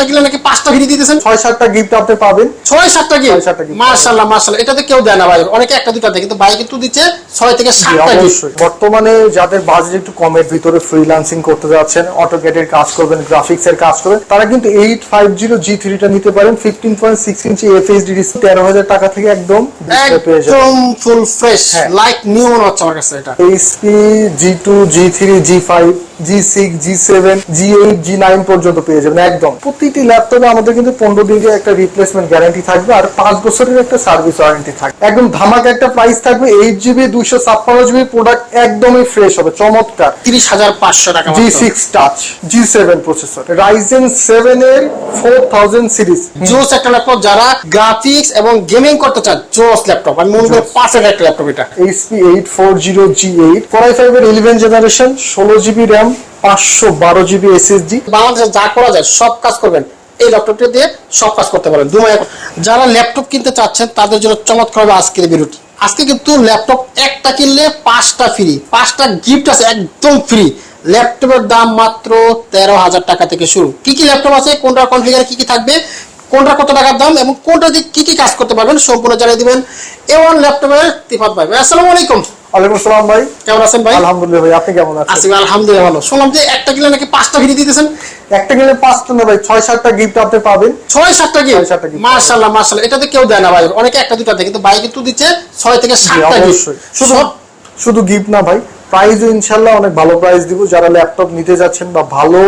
একটা কিলো নাকি পাঁচটা ফ্রি দিতেছেন? ছয় সাতটা গিফট আপনি পাবেন। ছয় সাতটা gift। মার্শাল্লাহ মার্শাল্লাহ এটা তো কেউ দেয় না ভাই। অনেকে একটা দুটা দেয় কিন্তু ভাই কিন্তু দিচ্ছে ছয় থেকে সাতটা। অবশ্যই। বর্তমানে যাদের বাজেট একটু কমের ভিতরে ফ্রিল্যান্সিং করতে যাচ্ছেন অটোকেটের কাজ করবেন গ্রাফিক্স এর কাজ করবেন তারা কিন্তু এইট ফাইভ জিরো জি থ্রিটা নিতে পারেন। Fifteen point six inch FSD display তেরো হাজার টাকা থেকে একদম একদম ফুল ফ্রেশ। লাইক নিউ মনে হচ্ছে আমার কাছে এটা। HP G two G three G five G six G seven G eight G nine পর্যন্ত পেয়ে যাবেন একদম। প্রতিটি ল্যাপটপে আমাদের কিন্তু পনেরো দিনের একটা রিপ্লেসমেন্ট গ্যারান্টি থাকবে আর পাঁচ বছরের একটা সার্ভিস ওয়ারেন্টি থাকবে। একদম ধামাকা একটা প্রাইস থাকবে এইট জিবি দুইশো ছাপ্পান্ন জিবি প্রোডাক্ট একদমই ফ্রেশ হবে চমৎকার। তিরিশ হাজার পাঁচশো টাকা G six touch G seven processor Ryzen seven এর ফোর থাউজেন্ড সিরিজ জোস একটা ল্যাপটপ যারা গ্রাফিক্স এবং গেমিং করতে চান জোস ল্যাপটপ আমি মনে করি পারফেক্ট একটা ল্যাপটপ এটা। HP eight four zero G eight four i five এর ইলেভেন জেনারেশন ষোলো জিবি র্যাম পাঁচশো বারো জিবি এসএসডি বাংলাদেশে যা করা যায় সব কাজ করবেন। এই ল্যাপটপটি দিয়ে সব কাজ করতে পারেন। দুমায় যারা ল্যাপটপ কিনতে চাচ্ছেন তাদের জন্য চমৎকার হবে আজকের ভিডিওটি আজকে কিন্তু ল্যাপটপ একটা কিনলে পাঁচটা ফ্রি পাঁচটা গিফট আছে একদম ফ্রি ল্যাপটপের দাম মাত্র তেরো হাজার টাকা থেকে শুরু। কি কি ল্যাপটপ আছে কোনটার কনফিগার কি কি থাকবে কোনটা কত টাকার দাম এবং কোনটা দিয়ে কি কি কাজ করতে পারবেন সম্পূর্ণ জানিয়ে দিবেন। এ ওয়ান ল্যাপটপের তিফাত ভাই, আসসালামু আলাইকুম। ওয়ালাইকুম আসসালাম ভাই। কেমন আছেন ভাই? আলহামদুলিল্লাহ ভাই আপনি কেমন আছেন? আছি আলহামদুলিল্লাহ ভালো। শুনলাম যে একটা কিলো নাকি পাঁচটা ফ্রি দিতেছেন? একটা কিনলে পাঁচটা না ভাই ছয় সাতটা গিফট আপনি পাবেন। ছয় সাতটা কি ছয় সাতটা gift। মার্শাল্লাহ মার্শাল্লাহ এটাতে কেউ দেয় না ভাই। অনেকে একটা দুটা দেয় কিন্তু ভাই কিন্তু দিচ্ছে ছয় থেকে সাতটা অবশ্যই। শুধু শুধু গিফট না ভাই প্রাইস ইনশাল্লাহ অনেক ভালো প্রাইস দিব। যারা ল্যাপটপ নিতে যাচ্ছেন বা ভালো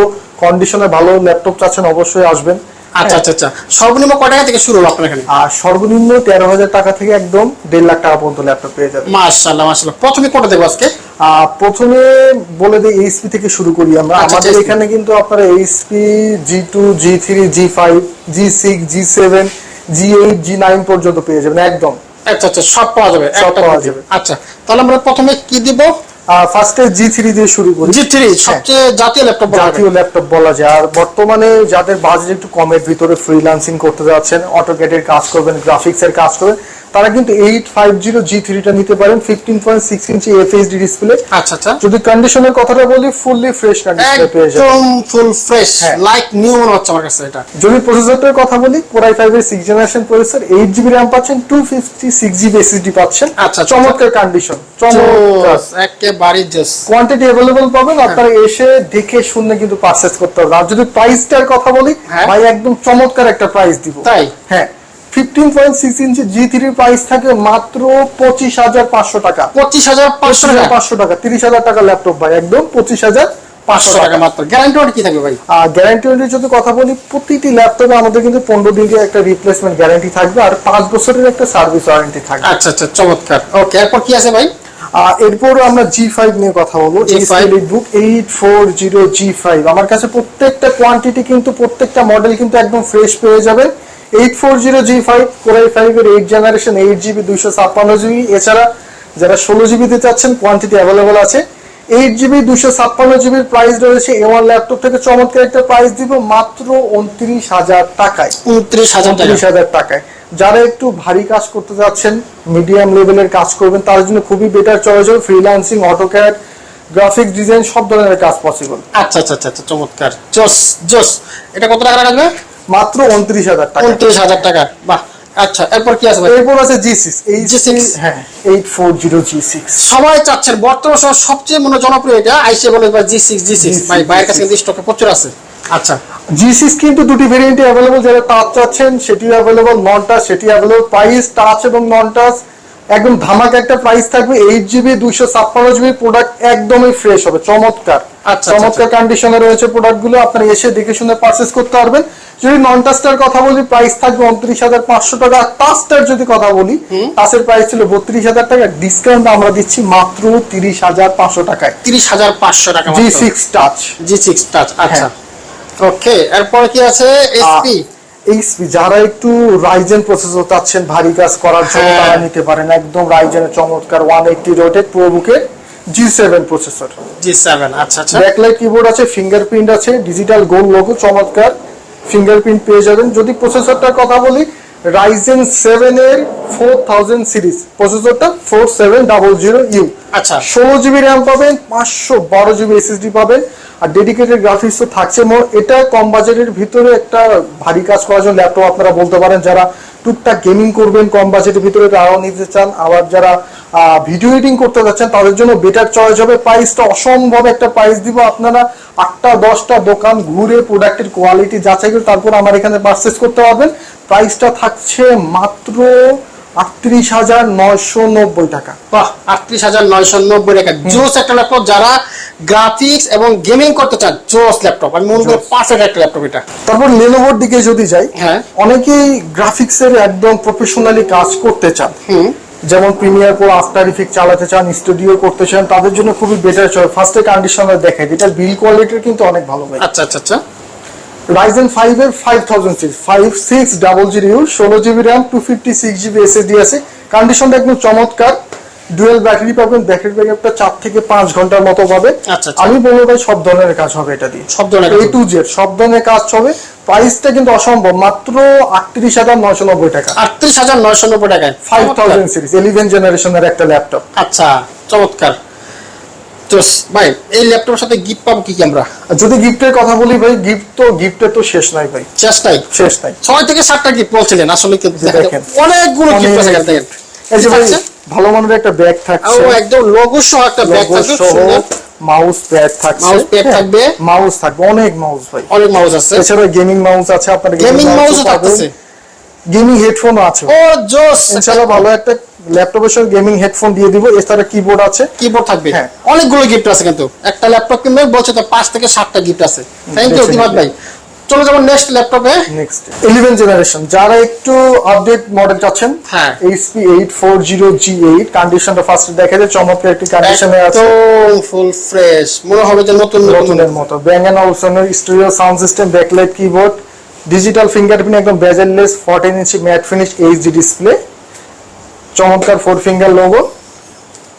কন্ডিশনে ভালো ল্যাপটপ চাচ্ছেন অবশ্যই আসবেন। আচ্ছা আচ্ছা আচ্ছা। সর্বনিম্ন কয় টাকা থেকে শুরু আপনার এখানে? আর সর্বনিম্ন তেরো হাজার টাকা থেকে একদম দেড় লাখ টাকা পর্যন্ত ল্যাপটপ পেয়ে যাবেন। মার্শাল্লাহ মার্শাল্লাহ প্রথমে কোনটা দেখব আজকে? প্রথমে বলে দিই এইচপি থেকে শুরু করি আমরা। আচ্ছা, আমাদের এখানে কিন্তু আপনারা HP G two G three G five G six G seven G eight G nine পর্যন্ত পেয়ে যাবেন একদম। আচ্ছা আচ্ছা সব পাওয়া যাবে সব পাওয়া যাবে। আচ্ছা তাহলে আমরা প্রথমে কি দিব? ফার্স্টে জি থ্রি দিয়ে শুরু করি। জি থ্রি সবচেয়ে জাতীয় ল্যাপটপ জাতীয় ল্যাপটপ বলা যায়। আর বর্তমানে যাদের বাজেট একটু কমের ভিতরে ফ্রিল্যান্সিং করতে যাচ্ছেন অটোকেটের কাজ করবেন গ্রাফিক্স এর কাজ করবেন তারা কিন্তু এইট ফাইভ জিরো জি থ্রিটা নিতে পারেন fifteen point six inch FSD display আচ্ছা আচ্ছা। যদি কন্ডিশনের কথাটা বলি ফুললি ফ্রেশ কন্ডিশনে পেয়ে যাবেন। একদম ফুল ফ্রেশ হ্যাঁ। লাইক নিউ মনে হচ্ছে আমার কাছে এটা। যদি প্রসেসরটার কথা বলি কোরাই ফাইভ এর six generation processor eight GB RAM পাচ্ছেন two fifty six GB SSD পাচ্ছেন। আচ্ছা, আচ্ছা। চমৎকার কন্ডিশন চমৎকার। জোস, একেবারে জোস কোয়ান্টিটি অ্যাভেলেবল পাবেন হ্যাঁ। আপনারা এসে দেখে শুনে কিন্তু পারচেজ করতে হবে আর যদি প্রাইসটার কথা বলি হ্যাঁ। ভাই একদম চমৎকার একটা প্রাইস দিব। তাই? হ্যাঁ। Fifteen point six inch G price থাকে মাত্র পঁচিশ হাজার পাঁচশো টাকা। পঁচিশ হাজার পাঁচশো টাকা? পাঁচশো টাকা। তিরিশ হাজার টাকা ল্যাপটপ ভাই একদম পঁচিশ হাজার পাঁচশো টাকা মাত্র। গ্যারান্টি ওয়ারেন্টি কি থাকবে ভাই? আর গ্যারান্টি ওয়ারেন্টি যদি কথা বলি প্রতিটি ল্যাপটপে আমাদের কিন্তু পনেরো দিনের একটা রিপ্লেসমেন্ট গ্যারান্টি থাকবে আর পাঁচ বছরের একটা সার্ভিস ওয়ারেন্টি থাকবে। আচ্ছা আচ্ছা চমৎকার। ওকে এরপর কি আছে ভাই? আর এরপর আমরা জি ফাইভ নিয়ে কথা বলব G5 book eight four zero G five আমার কাছে প্রত্যেকটা কোয়ান্টিটি কিন্তু প্রত্যেকটা মডেল কিন্তু একদম ফ্রেশ পেয়ে যাবেন। Eight four zero G five core i five এর এইট জেনারেশন এইট জিবি দুইশো ছাপ্পান্ন জিবি এছাড়া যারা ষোলো জিবিতে চাচ্ছেন কোয়ান্টিটি অ্যাভেলেবল আছে। এইট জিবি দুশো ছাপ্পান্ন জিবির প্রাইস রয়েছে। এ ওয়ান ল্যাপটপ থেকে চমৎকার একটা প্রাইস দিব মাত্র উনত্রিশ হাজার টাকায়। উনত্রিশ হাজার টাকায়। যারা একটু ভারী কাজ করতে যাচ্ছেন মিডিয়াম লেভেলের কাজ করবেন তার জন্য খুবই বেটার চয়েস হবে। ফ্রিল্যান্সিং অটোক্যাড গ্রাফিক ডিজাইন সব ধরনের কাজ পসিবল আচ্ছা আচ্ছা আচ্ছা আচ্ছা, চমৎকার। জোস জোস এটা কত টাকা রাখবে মাত্র উনত্রিশ হাজার টাকা। উনত্রিশ হাজার টাকা। বাহ আচ্ছা এরপর কি আছে এরপর আছে এই G6 হ্যাঁ eight four zero G six সবাই চাচ্ছেন বর্তমান সময় সবচেয়ে মনে জনপ্রিয় এটা আইসে বলে এবার জি সিক্স জি সিক্স G6, ভাই বাইরের কাছে কিন্তু স্টকে প্রচুর আছে। আচ্ছা। জি সিক্স কিন্তু দুটি ভেরিয়েন্টে অ্যাভেলেবল যারা টাচ চাচ্ছেন সেটিও অ্যাভেলেবল নন টাচ সেটি অ্যাভেলেবল প্রাইস টাচ এবং নন টাচ একদম ধামাকা একটা প্রাইস থাকবে এইট জিবি দুইশো ছাপ্পান্ন জিবি প্রোডাক্ট একদমই ফ্রেশ হবে চমৎকার। আচ্ছা, চমৎকার কন্ডিশনে রয়েছে প্রোডাক্টগুলো আপনারা এসে দেখে শুনে পারচেস করতে পারবেন। যদি নন টাচটার কথা বলি প্রাইস থাকবে উনত্রিশ হাজার পাঁচশো টাকা। টাচটার যদি কথা বলি টাচের প্রাইস ছিল বত্রিশ হাজার টাকা। ডিসকাউন্ট আমরা দিচ্ছি মাত্র তিরিশ হাজার পাঁচশো টাকায়। তিরিশ হাজার পাঁচশো টাকা G six touch G six touch আচ্ছা। ওকে এরপর কি আছে? এসপি এইচপি যারা একটু রাইজেন প্রসেসর চাচ্ছেন ভারী কাজ করার জন্য হ্যাঁ। তারা নিতে পারেন। একদম রাইজেনের চমৎকার one eighty রোটেড প্রোবুকের G seven processor G seven আচ্ছা আচ্ছা। ব্যাকলাইট কিবোর্ড আছে ফিঙ্গারপ্রিন্ট আছে ডিজিটাল গোল লোগো চমৎকার। ফিঙ্গারপ্রিন্ট পেয়ে যাবেন। যদি প্রসেসরটার কথা বলি রাইজেন সেভেন এর four thousand series প্রসেসরটা four seven double zero U আচ্ছা। ষোলো জিবি র্যাম পাবেন পাঁচশো বারো জিবি এসএসডি পাবেন আর ডেডিকেটেড গ্রাফিক্স তো থাকছে মো- এটা কম বাজেটের ভিতরে একটা ভারী কাজ করার জন্য ল্যাপটপ আপনারা বলতে পারেন যারা টুকটাক গেমিং করবেন কম বাজেটের ভিতরে তারাও নিতে চান। আবার যারা ভিডিও এডিটিং করতে যাচ্ছেন তাদের জন্য বেটার চয়েস হবে। প্রাইসটা অসম্ভব একটা প্রাইস দিব আপনারা। আটটা দশটা দোকান ঘুরে প্রোডাক্টের কোয়ালিটি যাচাই করে তারপর আমার এখানে পারচেস করতে পারবেন। প্রাইসটা থাকছে মাত্র আটত্রিশ হাজার নয়শো নব্বই টাকা। বাহ আটত্রিশ হাজার নয়শো নব্বই টাকা। জোস একটা ল্যাপটপ যারা গ্রাফিক্স এবং গেমিং করতে চান জোস ল্যাপটপ আমি মনে করি পারফেক্ট একটা ল্যাপটপ এটা। তারপর লেনোভোর দিকে যদি যাই হ্যাঁ। অনেকেই গ্রাফিক্স এর একদম প্রফেশনালি কাজ করতে চান। হুম। যেমন প্রিমিয়ার প্রো আফটার ইফেক্ট চালাতে চান স্টুডিও করতে চান তাদের জন্য খুবই বেটার চয়েস ফার্স্টে কন্ডিশনার দেখে যেটা বিল কোয়ালিটির কিন্তু অনেক ভালো ভাই আচ্ছা আচ্ছা আচ্ছা। রাইজেন ফাইভ এর five thousand six five six double GB ষোলো GB RAM two fifty six GB SSD আছে। কন্ডিশনটা একদম চমৎকার। ডুয়েল ব্যাটারি পাবেন ব্যাটারি ব্যাকআপটা চার থেকে পাঁচ ঘণ্টার মতো পাবে। আচ্ছা, আচ্ছা। আমি বলব ভাই সব ধরনের কাজ হবে এটা দিয়ে। সব ধরনের কাজ এ টু জেড সব ধরনের কাজ হবে। প্রাইসটা কিন্তু অসম্ভব মাত্র আটত্রিশ হাজার নয়শো নব্বই টাকা। আটত্রিশ হাজার নয়শো নব্বই টাকায়। ফাইভ থাউজেন্ড সিরিজ ইলেভেন জেনারেশনের একটা ল্যাপটপ আচ্ছা চমৎকার। তো ভাই এই ল্যাপটপের সাথে গিফট পাবো কি আমরা? যদি গিফটের কথা বলি ভাই গিফট তো গিফটের তো শেষ নাই ভাই। চেষ্টাই শেষ নাই। ছয় থেকে সাতটা গিফট বলছিলেন আসলে দেখেন। অনেকগুলো গিফট আছে দেখেন। এই যে ভাই ভালো মানের একটা ব্যাগ থাকছে। ও একদম লোগো সহ একটা ব্যাগ সুন্দর। মাউস প্যাড থাকছে। Pad হ্যাঁ, থাকবে। মাউস থাকবে অনেক মাউস ভাই। অনেক মাউস আছে। এছাড়া গেমিং মাউস আছে আপনার গেমিং মাউসও থাকতেছে। গেমিং হেডফোনও আছে ও জোস এছাড়া ভালো একটা ল্যাপটপের সঙ্গে গেমিং হেডফোন দিয়ে দিব। এছাড়া কিবোর্ড আছে। কিবোর্ড থাকবে। হ্যাঁ। অনেকগুলো গিফট আছে কিন্তু। একটা ল্যাপটপ কিনবে বলছে তো পাঁচ থেকে সাতটা গিফট আছে। Thank you definitely. ভাই। চলো যাব নেক্সট ল্যাপটপে নেক্সট ইলেভেন জেনারেশন যারা একটু আপডেট মডেল চাচ্ছেন হ্যাঁ। জি এইট কন্ডিশনটা ফার্স্ট দেখা যায় চমৎকার একটি কন্ডিশনে আছে। একদম ফুল ফ্রেশ মনে হবে যে নতুন নতুন। নতুনের মতো। Bang and অলসনের studio sound system backlight keyboard digital fingerprint একদম bezelless fourteen inch matte finish HD display চমৎকার four finger logo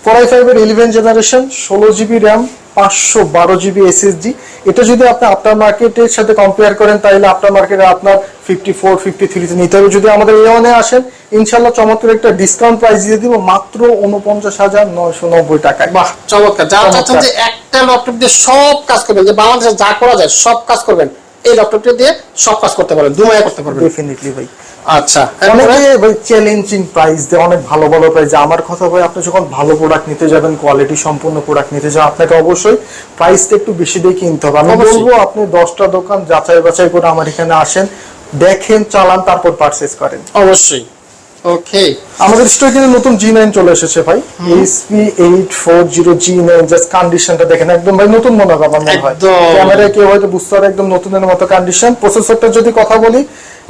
four i five এর ইলেভেন জেনারেশন ষোলো জিবি র্যাম পাঁচশো বারো জিবি এসএসডি এটা যদি আপনি আপনার মার্কেটের সাথে কম্পেয়ার করেন তাহলে আপনার মার্কেটে আপনার ফিফটি ফোর ফিফটি থ্রিতে নিতে হবে। যদি আমাদের এ ওয়ানে আসেন ইনশাল্লাহ চমৎকার একটা ডিসকাউন্ট প্রাইস দিয়ে দিব মাত্র উনপঞ্চাশ হাজার নয়শো নব্বই টাকায়। বাহ চমৎকার। চমৎকার। চাচ্ছেন যে একটা ল্যাপটপ দিয়ে সব কাজ করবেন যে বাংলাদেশে যা করা যায় সব কাজ করবেন এই ল্যাপটপটা দিয়ে সব কাজ করতে পারবেন দুমায়া করতে পারবেন। ডেফিনেটলি ভাই। আচ্ছা অনেকে? ভাই চ্যালেঞ্জিং প্রাইস দেয় অনেক ভালো ভালো প্রাইস আমার কথা ভাই আপনি যখন ভালো প্রোডাক্ট নিতে যাবেন কোয়ালিটি সম্পূর্ণ প্রোডাক্ট নিতে যাবেন আপনাকে অবশ্যই প্রাইসটা একটু বেশি দিয়ে কিনতে হবে। আমি বলব আপনি দশটা দোকান যাচাই বাছাই করে আমার এখানে আসেন দেখেন চালান তারপর পারচেস করেন। অবশ্যই। ওকে আমাদের স্টোরে কিন্তু নতুন জি নাইন চলে এসেছে ভাই। HP eight four zero G nine just কন্ডিশনটা দেখেন। একদম ভাই নতুন মনে হবে আমার মনে হয়। একদম। ক্যামেরায় কেউ হয়তো বুঝতে পারে একদম নতুনের মতো কন্ডিশন প্রসেসরটা যদি কথা বলি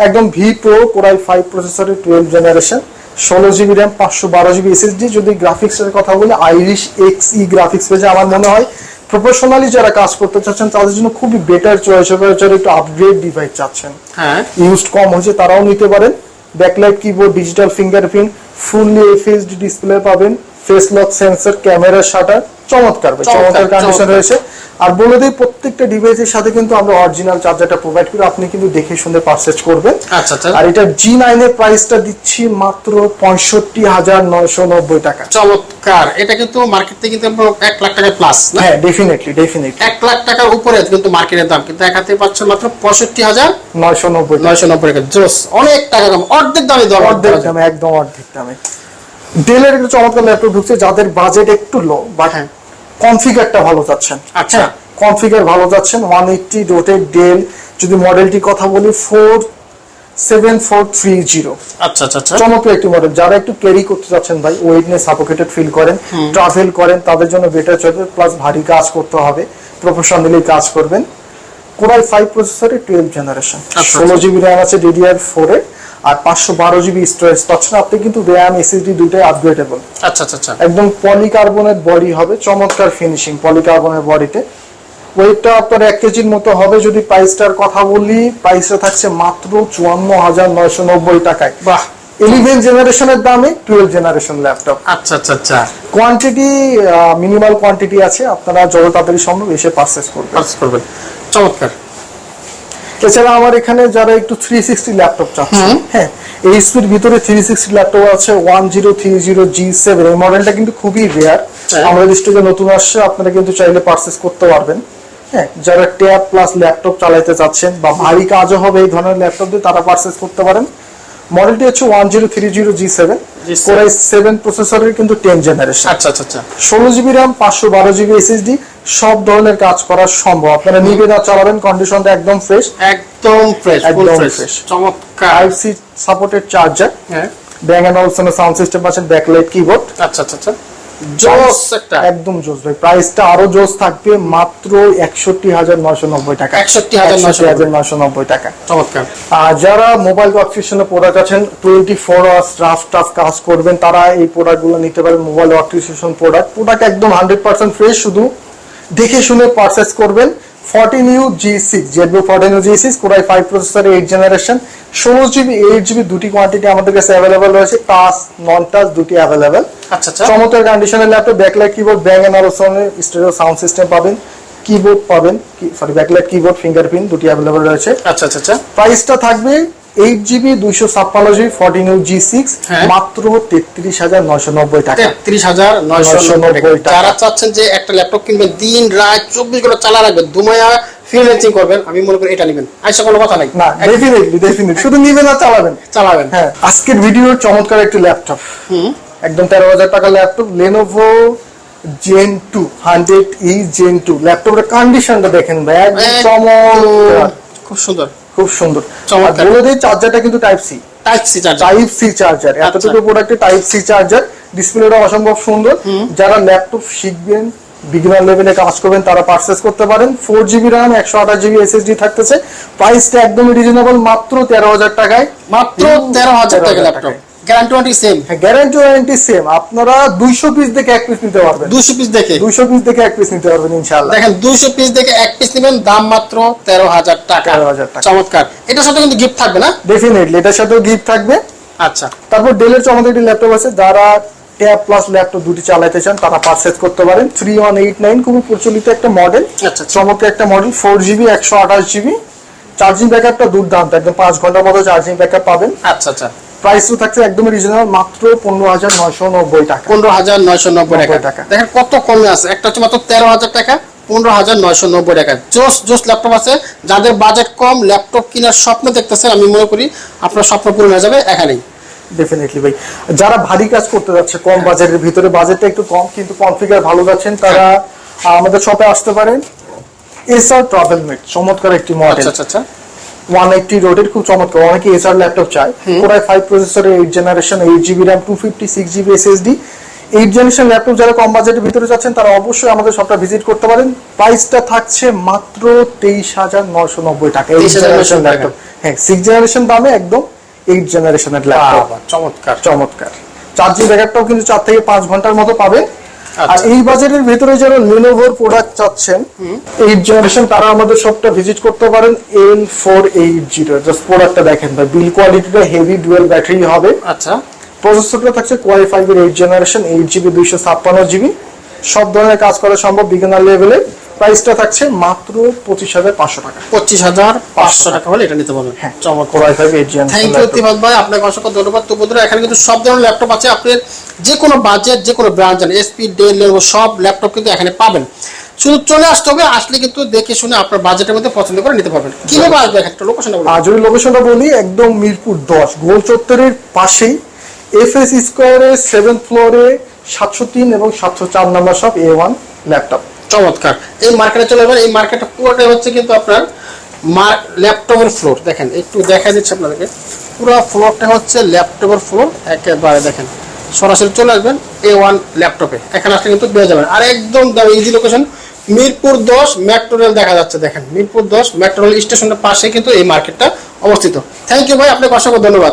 একদম ভি প্রো কোরাই ফাইভ প্রসেসরের টুয়েলভ জেনারেশন ষোলো জিবি র্যাম পাঁচশো বারো জিবি এসএসডি যদি গ্রাফিক্স এর কথা বলি আইরিশ এক্স ই গ্রাফিক্স পেয়েছে আমার মনে হয় প্রফেশনালি যারা কাজ করতে চাচ্ছেন তাদের জন্য খুবই বেটার চয়েস হবে যারা একটু আপগ্রেড ডিভাইস চাচ্ছেন। হ্যাঁ। ইউজড কম হয়েছে তারাও নিতে পারেন। Backlight keyboard digital fingerprint fully FSD display পাবেন face lock sensor camera shutter চমৎকার ভাই চমৎকার, কন্ডিশন রয়েছে। আর বলে দিই প্রত্যেকটা ডিভাইসের সাথে কিন্তু আমরা অরিজিনাল চার্জারটা প্রোভাইড করি। আপনি কিন্তু দেখে শুনে পারচেজ করবেন। আচ্ছা আচ্ছা। আর এটা জি নাইনের প্রাইসটা দিচ্ছি মাত্র পঁয়ষট্টি হাজার নয়শো নব্বই টাকা। চমৎকার। এটা কিন্তু মার্কেট থেকে কিন্তু এক লাখ টাকা প্লাস হ্যাঁ ডেফিনেটলি ডেফিনেটলি এক লাখ টাকার উপরে কিন্তু মার্কেটের দাম। কিন্তু এক হাতে পাচ্ছেন মাত্র পঁয়ষট্টি হাজার নয়শো নব্বই নয়শো নব্বই টাকা। জোস অনেক টাকা কম অর্ধেক দামে দর অর্ধেক দামে একদম অর্ধেক দামে। ডেলের একটা চমৎকার ল্যাপটপ ঢুকছে যাদের বাজেট একটু লো বাট হ্যাঁ। কনফিগারটা ভালো যাচ্ছেন আচ্ছা। কনফিগার ভালো যাচ্ছেন ওয়ান এইটটি ডোটের ডেল যদি মডেলটি কথা বলি four seven four three zero আচ্ছা আচ্ছা আচ্ছা। চমৎকার একটি মডেল যারা একটু ক্যারি করতে যাচ্ছেন ভাই ওয়েট নিয়ে সাপোকেটেড ফিল করেন ট্রাভেল করেন তাদের জন্য বেটার চলবে প্লাস ভারী কাজ করতে হবে প্রফেশনালি কাজ করবেন। কোরাই ফাইভ প্রসেসরের টুয়েলভ জেনারেশন আচ্ছা। ষোলো জিবি র্যাম আছে ডিডিআর ফোরে আর পাঁচশো বারো জিবি স্টোরেজ পাচ্ছেন আপনি কিন্তু র্যাম এসএসডি দুইটাই আপগ্রেডেবল আচ্ছা আচ্ছা আচ্ছা। একদম পলিকার্বনের বডি হবে চমৎকার ফিনিশিং পলিকার্বনের বডিতে ওয়েটটা আপনার এক কেজির মতো হবে যদি প্রাইসটার কথা বলি প্রাইসটা থাকছে মাত্র চুয়ান্ন হাজার নয়শো নব্বই টাকায়। বাহ। ইলেভেন জেনারেশনের দামে টুয়েলভ জেনারেশন ল্যাপটপ আচ্ছা আচ্ছা আচ্ছা। কোয়ান্টিটি মিনিমাল কোয়ান্টিটি আছে আপনারা যত তাড়াতাড়ি সম্ভব এসে পারচেস করবেন। পার্স করবেন। চমৎকার। এছাড়া আমার এখানে যারা একটু থ্রি সিক্সটি ল্যাপটপ চাচ্ছে হ্যাঁ এইচপির ভিতরে থ্রি সিক্সটি ল্যাপটপ আছে one zero three zero G seven এই মডেলটা কিন্তু খুবই রেয়ার হ্যাঁ। আমাদের স্টোরে নতুন আসছে আপনারা কিন্তু চাইলে পারচেস করতে পারবেন। হ্যাঁ যারা ট্যাব প্লাস ল্যাপটপ চালাইতে চাচ্ছেন বা ভারী কাজও হবে এই ধরনের ল্যাপটপ দিয়ে তারা পারচেস করতে পারেন। মডেলটি হচ্ছে one zero three zero G seven core i seven প্রসেসরের কিন্তু টেন জেনারেশন আচ্ছা আচ্ছা আচ্ছা। ষোলো জিবি র্যাম পাঁচশো বারো জিবি এসএসডি সব ধরনের কাজ করা সম্ভব। আপনারা নিবে না চালাবেন কন্ডিশনটা একদম ফ্রেশ একদম ফ্রেশ একদম ফ্রেশ। চমৎকার। ফাইভ সি সাপোর্টেড চার্জার হ্যাঁ। Bang and Olufsen sound system পাচ্ছেন ব্যাকলাইট কিবোর্ড আচ্ছা আচ্ছা আচ্ছা। জোস একটা একদম জোস ভাই প্রাইসটা আরও জোস থাকবে মাত্র একষট্টি হাজার নয়শো নব্বই টাকা। 61,990 নয়শো নব্বই। টাকা। চমৎকার। আর যারা মোবাইল ওয়ার্কস্টেশনে প্রোডাক্ট আছেন twenty four hours rough tough কাজ করবেন তারা এই প্রোডাক্টগুলো নিতে পারেন মোবাইল ওয়ার্কস্টেশন প্রোডাক্ট প্রোডাক্ট একদম হান্ড্রেড পার্সেন্ট ফ্রেশ শুধু। দেখে শুনে পারচেস করবেন। Fourteen U G six জেডবো fourteen U G six core i five processor eight generation ষোলো জিবি এইট জিবি দুটি কোয়ান্টিটি আমাদের কাছে অ্যাভেলেবেল রয়েছে টাচ নন টাচ দুটি অ্যাভেলেবেল আচ্ছা আচ্ছা। চমৎকার কন্ডিশনের laptop backlight keyboard Bang and আরোসনের stereo sound system পাবেন কিবোর্ড পাবেন সরি ব্যাকলাইট কিবোর্ড ফিঙ্গারপ্রিন্ট দুটি অ্যাভেলেবেল রয়েছে। আচ্ছা আচ্ছা আচ্ছা। প্রাইসটা থাকবে এইট জিবি দুইশো ছাপ্পান্ন জিবি ফর্টিন জি সিক্স হ্যাঁ। মাত্র তেত্রিশ হাজার নয়শো নব্বই টাকা। তেত্রিশ হাজার নয়শো 990 টাকা। যারা চাচ্ছেন যে একটা ল্যাপটপ কিনবেন দিন রাত চব্বিশ ঘণ্টা চালা রাখবেন দুমায়া ফ্রিল্যান্সিং করবেন আমি মনে করি এটা নেবেন। আইসা কোনো কথা নাই। না ডেফিনেটলি ডেফিনেটলি শুধু নিবেন আর চালাবেন। চালাবেন। হ্যাঁ আজকের ভিডিওর চমৎকার একটি ল্যাপটপ। একদম তেরো হাজার টাকার laptop Lenovo gen two hundred E gen two ল্যাপটপের কন্ডিশনটা দেখেন ভাই একদম। চমৎকার। খুব সুন্দর। খুব সুন্দর। বলে দিই চার্জারটা কিন্তু type C type C charger type C charger. এতটুকু প্রোডাক্টে টাইপ সি চার্জার ডিসপ্লেটা অসম্ভব সুন্দর। যারা ল্যাপটপ শিখবেন বিগিনার লেভেলে কাজ করবেন তারা পারচেস করতে পারেন। ফোর জিবি র্যাম একশো আঠাশ জিবি এসএসডি থাকতেছে। প্রাইসটা একদমই রিজনেবল মাত্র তেরো হাজার টাকায়। মাত্র তেরো হাজার টাকা ল্যাপটপ গ্যারান্টি ওয়ারেন্টি সেম হ্যাঁ গ্যারান্টি ওয়ারেন্টি সেম আপনারা দুইশো পিস দেখে এক পিস নিতে পারবেন। পিস পিস এক পিস নিতে পারবেন ইনশাআল্লাহ। দেখেন দুশো পিস দেখে এক পিস নেবেন দাম মাত্র তেরো হাজার টাকা। 13,000 টাকা। চমৎকার। এটার সাথে কিন্তু গিফট থাকবে না? ডেফিনেটলি এটার সাথেও গিফট থাকবে। আচ্ছা। তারপর ডেলের চমৎকার একটি ল্যাপটপ আছে। যারা ট্যাব প্লাস ল্যাপটপ দুটি চালাতে চান তারা পারচেজ করতে পারেন। থ্রি ওয়ান এইট নাইন খুবই প্রচলিত একটা মডেল আচ্ছা, আচ্ছা। চমৎকার একটা মডেল ফোর জিবি একশো আঠাশ জিবি চার্জিং ব্যাকআপটা দুর্দান্ত একদম পাঁচ ঘণ্টার মতো চার্জিং ব্যাকআপ পাবেন। আচ্ছা আচ্ছা। প্রাইসও থাকছে একদমই রিজনেবল মাত্র পনেরো হাজার নয়শো নব্বই টাকা। পনেরো হাজার নয়শো নব্বই 90 টাকা। দেখেন কত কমে আছে? একটা হচ্ছে মাত্র তেরো হাজার টাকা পনেরো হাজার নয়শো নব্বই টাকা। জোস জোস ল্যাপটপ আছে। যাদের বাজেট কম ল্যাপটপ কেনার স্বপ্ন দেখতেছেন আমি মনে করি আপনার স্বপ্ন পূরণ হয়ে যাবে এখানেই। ডেফিনেটলি ভাই। যারা ভারী কাজ করতে যাচ্ছে কম বাজেটের ভিতরে বাজেটটা একটু কম কিন্তু কনফিগার ভালো যাচ্ছেন তারা আমাদের শপে আসতে পারেন। এসআর ট্রাভেল মেট চমৎকার একটি মডেল আচ্ছা আচ্ছা আচ্ছা। ওয়ান এইটটি রোডের খুব চমৎকার। অনেকে এসআর ল্যাপটপ চায়। ফাইভ প্রসেসরের eight generation eight GB RAM two fifty six GB SSD eight generation laptop যারা কম বাজেটের ভিতরে যাচ্ছেন তারা অবশ্যই আমাদের শপটা ভিজিট করতে পারেন। প্রাইসটা থাকছে মাত্র তেইশ হাজার নশো নব্বই টাকা। Eight generation laptop. হ্যাঁ সিক্স জেনারেশন দামে একদম এইট জেনারেশনের ল্যাপটপ। চমৎকার। চমৎকার। চার্জিং ব্যাকআপটাও কিন্তু চার থেকে পাঁচ ঘণ্টার মতো পাবে। আর আচ্ছা। এই বাজারের ভিতরে যারা লেনোভোর প্রোডাক্ট চাচ্ছেন এইট জেনারেশন তারা আমাদের শপটা ভিজিট করতে পারেন N four eight zero just প্রোডাক্টটা দেখেন ভাই বিল কোয়ালিটিটা হেভি ডুয়েল ব্যাটারি হবে। আচ্ছা। প্রসেসরটা থাকছে কোয়াই ফাইভ এর এইট জেনারেশন এইট জিবি দুইশো ছাপ্পান্ন জিবি সব ধরনের কাজ করা সম্ভব বিগিনার লেভেলে প্রাইসটা থাকছে মাত্র পঁচিশ হাজার পাঁচশো টাকা। পঁচিশ হাজার পাঁচশো টাকা হলে এটা নিতে পারবেন। হ্যাঁ। চমৎকার। থ্যাংক ইউ তিবাদ ভাই। আপনাকে অসংখ্য ধন্যবাদ। তো বন্ধুরা এখানে কিন্তু সব ধরনের ল্যাপটপ আছে। আপনার যে কোনো বাজেট যে কোনো ব্র্যান্ড এসপি ডেল সব ল্যাপটপ কিন্তু এখানে পাবেন। শুধু চলে আসতে হবে আসলে কিন্তু দেখে শুনে আপনার বাজেটের মধ্যে পছন্দ করে নিতে পারবেন। কীভাবে আসবে একটা লোকেশনটা বলুন। যদি লোকেশনটা বলি একদম মিরপুর দশ গোল চত্বরের পাশেই। এফ এস স্কোয়ারের সেভেন ফ্লোরে সাতশো তিন এবং সাতশো চার নাম্বার সব এ ওয়ান ল্যাপটপ চমৎকার। এই মার্কেটে চলে যাবেন এই মার্কেটটা পুরোটাই হচ্ছে কিন্তু আপনার মার্ক ল্যাপটপের ফ্লোর দেখেন, একটু দেখা দিচ্ছে আপনাদেরকে। পুরো ফ্লোরটা হচ্ছে ল্যাপটপের ফ্লোর একেবারে দেখেন, সরাসরি চলে আসবেন এ ওয়ান ল্যাপটপে। এখানে আসলে কিন্তু পেয়ে যাবেন। আর একদম দাম ইজি লোকেশন মিরপুর দশ মেট্রো রেল দেখা যাচ্ছে, দেখেন। মিরপুর দশ মেট্রো রেল স্টেশনের পাশে কিন্তু এই মার্কেটটা অবস্থিত। থ্যাংক ইউ ভাই, আপনাকে অসংখ্য ধন্যবাদ।